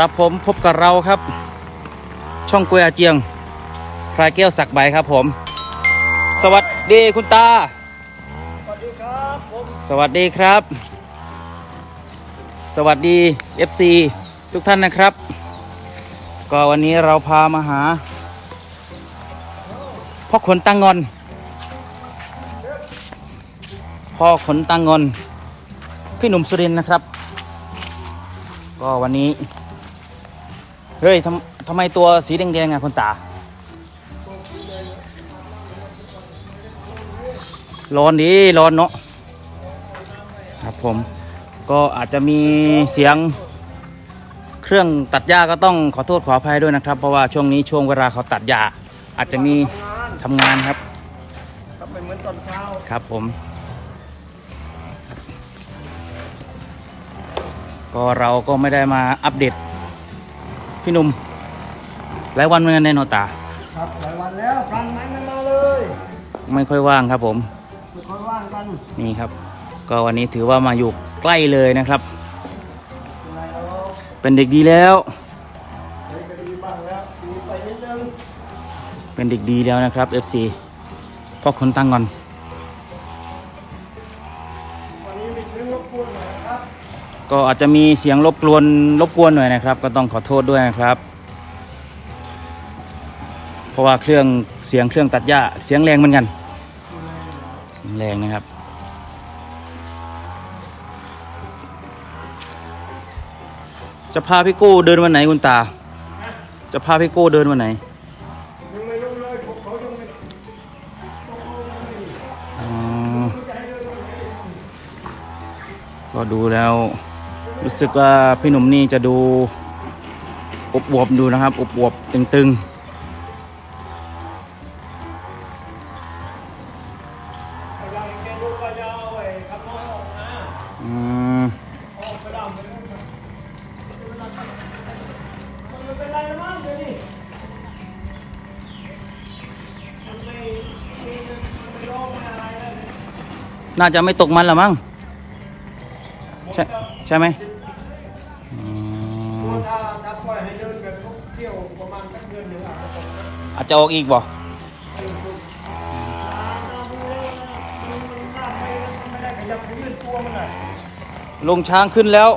ครับผมพบกับเราครับ ช่องกล้วยอาเจียงพรายแก้วสักใบครับผม สวัสดีคุณตา สวัสดีครับผมสวัสดีครับ สวัสดี FC ทุกท่านนะครับ ก็วันนี้เราพามาหาพ่อขนตังงอน พ่อขนตังงอน พี่หนุ่มสุรินทร์นะครับ ก็วันนี้ เฮ้ยทำทำไมตัวสีแดงๆอะคุณตา ร้อนดีร้อนเนาะครับผม ก็อาจจะมีเสียงเครื่องตัดหญ้าก็ต้องขอโทษขออภัยด้วยนะครับ เพราะว่าช่วงนี้ช่วงเวลาเขาตัดหญ้าอาจจะมีทำงานทำงานครับครับเป็นเหมือนตอนเช้าครับผม ก็เราก็ไม่ได้มาอัปเดต พี่หนุ่มหลายวันเหมือนกันแน่นอนตา ครับหลายวันแล้วฟันไหนไม่มาเลยไม่ค่อยว่างครับผม ไม่ค่อยว่างกันนี่ครับ ก็วันนี้ถือว่ามาอยู่ใกล้เลยนะครับ เป็นไรเราเป็นเด็กดีแล้วเฮ้ยก็ดีบ้างแล้วดีไปนิดนึงเป็นเด็กดีแล้วนะครับ FC พ่อคนตั้งก่อนวัน ก็อาจจะมีเสียงรบกวนรบกวนหน่อยนะครับ ก็ต้องขอโทษด้วยนะครับ เพราะว่าเครื่องเสียงเครื่องตัดหญ้าเสียงแรงเหมือนกันแรงนะครับ จะพาพี่โก้เดินวันไหนคุณตา จะพาพี่โก้เดินวันไหนก็ดูแล้ว รู้สึกว่าพี่หนุ่มนี่จะดูอบอวบดูนะครับอบอวบตึงๆน่าจะไม่ตกมันลอมั้งใช่ใช่ไหม อาจจะออกอีกบ่มันไม่ได้ขยับขยื่นตัวมันเลยลงช้างขึ้นแล้ว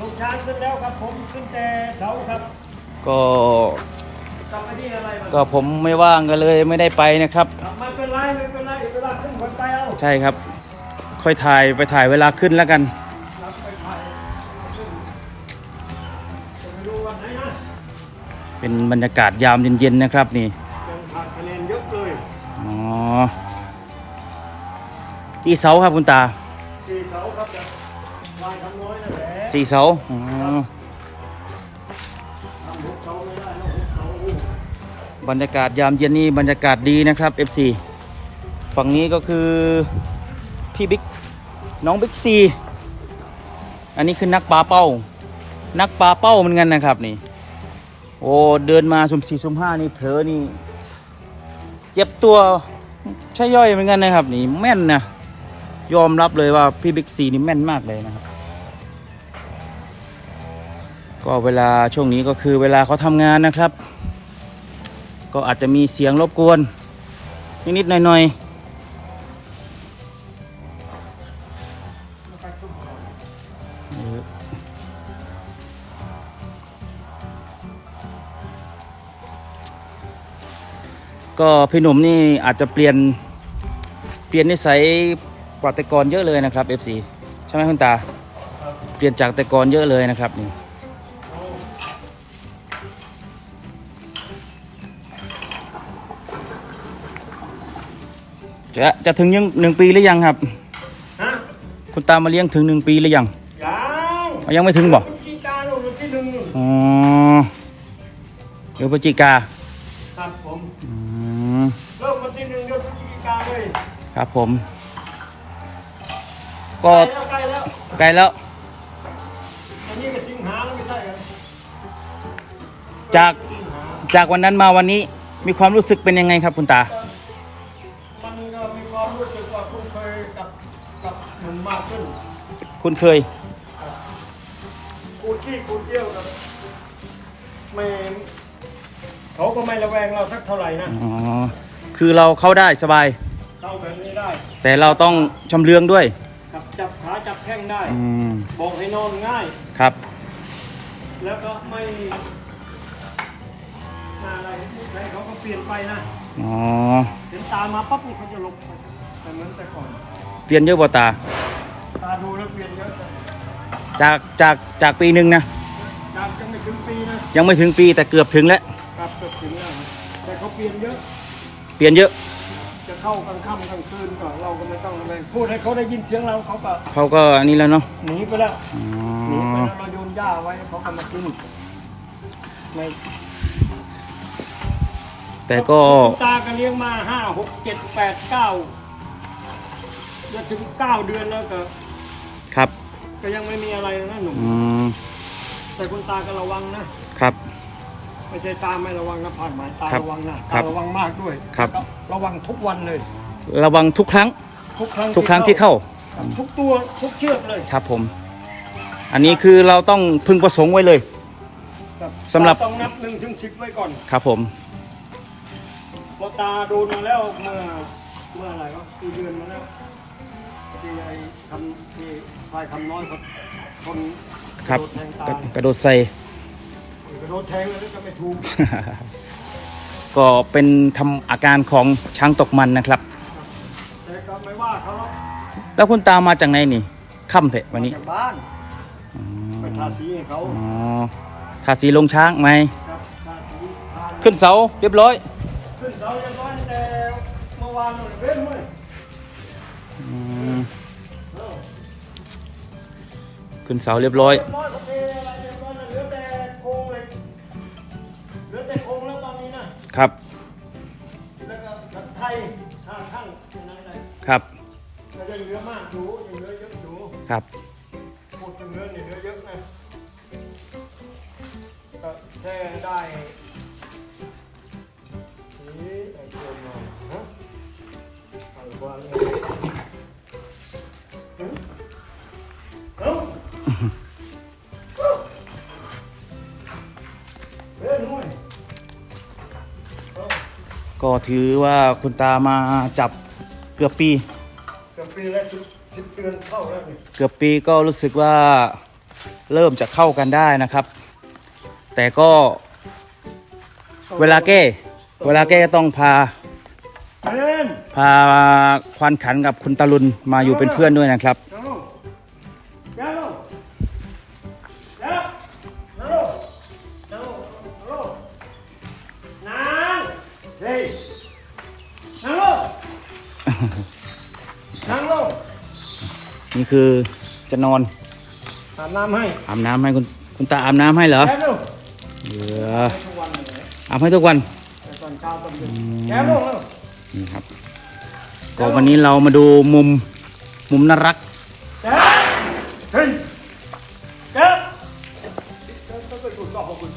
ลูกช้างขึ้นแล้วครับผมขึ้นแต่เสาครับ ก็กลับไปที่อะไรมันก็ผมไม่ว่างกันเลยไม่ได้ไปนะครับครับไม่เป็นไรไม่เป็นไรเวลาขึ้นคนไปเอาใช่ครับ ค่อยถ่ายไปถ่ายเวลาขึ้นแล้วกันครับไปถ่ายขึ้นจะไปดูวันไหนนะ เป็นบรรยากาศยามเย็นๆนะครับนี่ยังขาดคะแนนเยอะเลยอ๋อที่เสาครับคุณตาสี่เสาครับจะวางทำน้อยนั่นแหละสี่เสาอ๋อทำหกเสาไม่ได้แล้วหกเสาโอ้บรรยากาศยามเย็นนี่บรรยากาศดีนะครับ FC ฝั่งนี้ก็คือ พี่บิ๊กน้องบิ๊กซี อันนี้คือนักปลาเป้า นักปลาเป้าเหมือนกันนะครับนี่ โอ้เดินมาสุ่มสี่สุ่มห้านี่เผลอนี่เจ็บตัวใช่ย่อยเหมือนกันนะครับ นี่แม่นนะยอมรับเลยว่าพี่บิ๊กซีนี่แม่นมากเลยนะครับ ก็เวลาช่วงนี้ก็คือเวลาเขาทำงานนะครับ ก็อาจจะมีเสียงรบกวนนิดๆหน่อยๆ ก็พี่หนุ่มนี่อาจจะเปลี่ยนเปลี่ยนนิสัยกว่าแต่ก่อนเยอะเลยนะครับ FC ใช่ไหมคุณตา เปลี่ยนจากแต่ก่อนเยอะเลยนะครับนี่จะจะถึงยังหนึ่งปีหรือยังครับ ฮะคุณตามาเลี้ยงถึงหนึ่งปีหรือยังยังอ๋อยังไม่ถึงบ่พฤศจิกาโน่นวันที่หนึ่งนู่นอ๋อเดือนพฤศจิกา ครับผมใกก็ล้แล้วใกล้แล้วใกล้แล้ว อันนี้ก็สิงหาแล้วไม่ใช่เหรอจากสิงหาจากวันนั้นมาวันนี้มีความรู้สึกเป็นยังไงครับคุณตา มันก็มีความรู้สึกว่าคุ้นเคยกับกับหนุ่มมากขึ้นคุณเคย กูขี้กูเที่ยวกับไม่เขาก็ไม่ระแวงเราสักเท่าไหร่นะอ๋อ คือเราเข้าได้สบาย เข้าแบบนี้ได้ แต่เราต้องชำเลืองด้วยจับจับขาจับแข้งได้ อืมบอกให้นอนง่าย ครับ แล้วก็ไม่น่าอะไรใครเขาก็เปลี่ยนไปนะ อ๋อ เห็นตามาปั๊บนี่เขาจะหลบไปแต่เหมือนแต่ก่อน เปลี่ยนเยอะบ่ตา ตาดูแล้วเปลี่ยนเยอะเลยจากจากจากปีหนึ่งนะจากยังไม่ถึงปีนะยังไม่ถึงปีแต่เกือบถึงแล้ว ครับเกือบถึงแล้วแต่เขาเปลี่ยนเยอะ เปลี่ยนเยอะจะ เข้ากลางค่ำกลางคืนก็เราก็ไม่ต้องอะไรพูดให้เขาได้ยินเสียงเราเขาก็เขาก็อันนี้แล้วเนาะหนีไปแล้วอ๋อหนีไปแล้วเราโยนหญ้าไว้เขาก็มากินไม่แต่ก็ตาก็เลี้ยงมาห้าหกเจ็ดแปดเก้าจะถึงเก้าเดือนแล้วก็ ครับก็ยังไม่มีอะไรนะหนุ่มอืมแต่คุณตาก็ระวังนะครับ ไม่ใช่ตาไม่ระวังนะผ่านหมายตาครับระวังนะครัตาบระวังมากด้วยครับแล้วก็ระวังทุกวันเลย ระวังทุกครั้ง ทุกครั้งทุกครั้งที่เข้าครับทุกตัวทุกเชือกเลยครับผม อันนี้คือเราต้องพึงประสงค์ไว้เลยครับสำหรับต้องนับหนึ่งถึงสิบไว้ก่อนครับผม เพราะตาโดนมาแล้วเมื่อเมื่ออะไรวะกี่เดือนมาแล้วที่ไอ้คำที่พายคำน้อยคนคนครับกะโดดแทงตากระโดดใส่กระ โดดแทงแล้วก็ไม่ถูก ก็เป็นทำอาการของช้างตกมันนะครับ แต่ก็ไม่ว่าเขาหรอกแล้วคุณตามมาจากไหนนี่ค่ำเถอะวันนี้จากบ้านไปทาสีให้เขาอ๋อทาสีลงช้างไหม ครับทาสีทาขึ้นเสาเรียบร้อย ขึ้นเสาเรียบร้อยตั้งแต่เมื่อวานนู่นเว้นเว้ยอืมขึ้นเสาเรียบร้อย เรียบร้อยเขาเทอะไรเรียบร้อยแล้วเหลือแต่โครงเหล็ก เหลือแต่โครงแล้วตอนนี้นะครับ แล้วก็ขันไทยท่าช่างเป็นอะไรได้ครับก็ยังเหลือมากอยู่ยังเหลือเยอะอยู่ครับพูดถึงเรื่องนี่เหลือเยอะนะก็แค่ได้ ก็ถือว่าคุณตามาจับเกือบปี เกือบปีแล้วสิบสิบเดือนเข้าแล้วนี่เกือบปีก็รู้สึกว่าเริ่มจะเข้ากันได้นะครับ แต่ก็เวลาแก้ เวลาแก้ก็ต้องพาเป็นพาควานขันกับคุณตาลุนมาอยู่เป็นเพื่อนด้วยนะครับเดี๋ นี่คือจะนอนอาบน้ำให้อาบน้ำให้คุณคุณตาอาบน้ำให้เหรอแก้วลงเหลือทุกวันเลยอาบให้ทุกวันแต่ตอนเช้าตอนเย็นแก้วลงแล้วนี่ครับก็วันนี้เรามาดูมุมมุมน่ารักแก้วเฮ้ยแก้วแก้วต้องไปดูดต่อของคุณ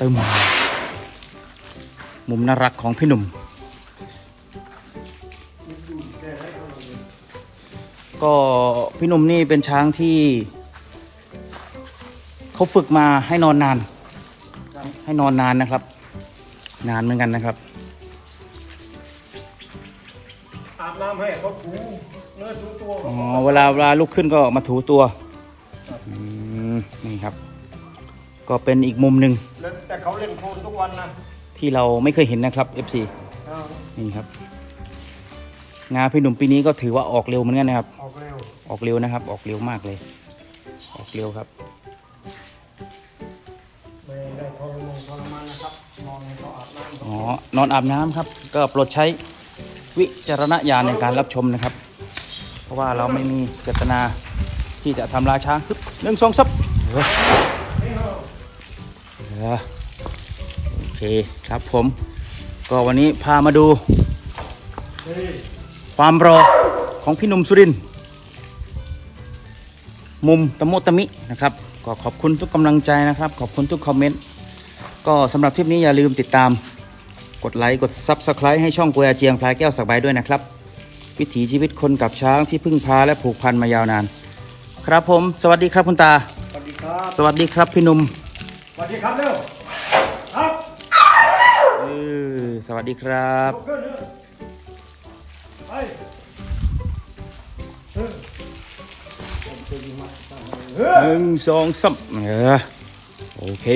ตึมมุมน่ารักของพี่หนุ่ม ก็พี่หนุ่มนี่เป็นช้างที่เขาฝึกมาให้นอนนาน ให้นอนนานนะครับ นานเหมือนกันนะครับอาบน้ำให้เขาถูเนื้อถูตัวอ๋อเวลาเวลาลุกขึ้นก็มาถูตัวอืมนี่ครับ ก็เป็นอีกมุมหนึ่งแล้วแต่เขาเล่นโคลนทุกวันนะที่เราไม่เคยเห็นนะครับ FC เอานี่ครับ งานพี่หนุ่มปีนี้ก็ถือว่าออกเร็วเหมือนกันนะครับ ออกเร็ว ออกเร็วนะครับ ออกเร็วมากเลย ออกเร็วครับไม่ได้ทรมานทรมานนะครับมองให้เขาอาบน้ำอ๋อนอนอาบน้ำครับ ก็โปรดใช้วิจารณญาณในการรับชมนะครับ เพราะว่าเราไม่มีเจตนาที่ที่จะทำราช้างซึบหนึ่งสองซับเออเออโอเคครับผม ก็วันนี้พามาดูเฮ้ย ความรอของพี่หนุ่มสุรินทร์มุมตะโมตะมินะครับ ก็ขอบคุณทุกกำลังใจนะครับ ขอบคุณทุกคอมเมนต์ ก็สำหรับทริปนี้อย่าลืมติดตาม กดไลค์ กด Subscribe ให้ช่องกุยอาเจียงพลายแก้วสักใบด้วยนะครับ วิถีชีวิตคนกับช้างที่พึ่งพาและผูกพันมายาวนาน ครับผม สวัสดีครับคุณตา สวัสดีครับ สวัสดีครับพี่หนุ่ม สวัสดีครับเร็วครับเออสวัสดีครับ ลุกขึ้น หนึ่งสองสามเออโอเค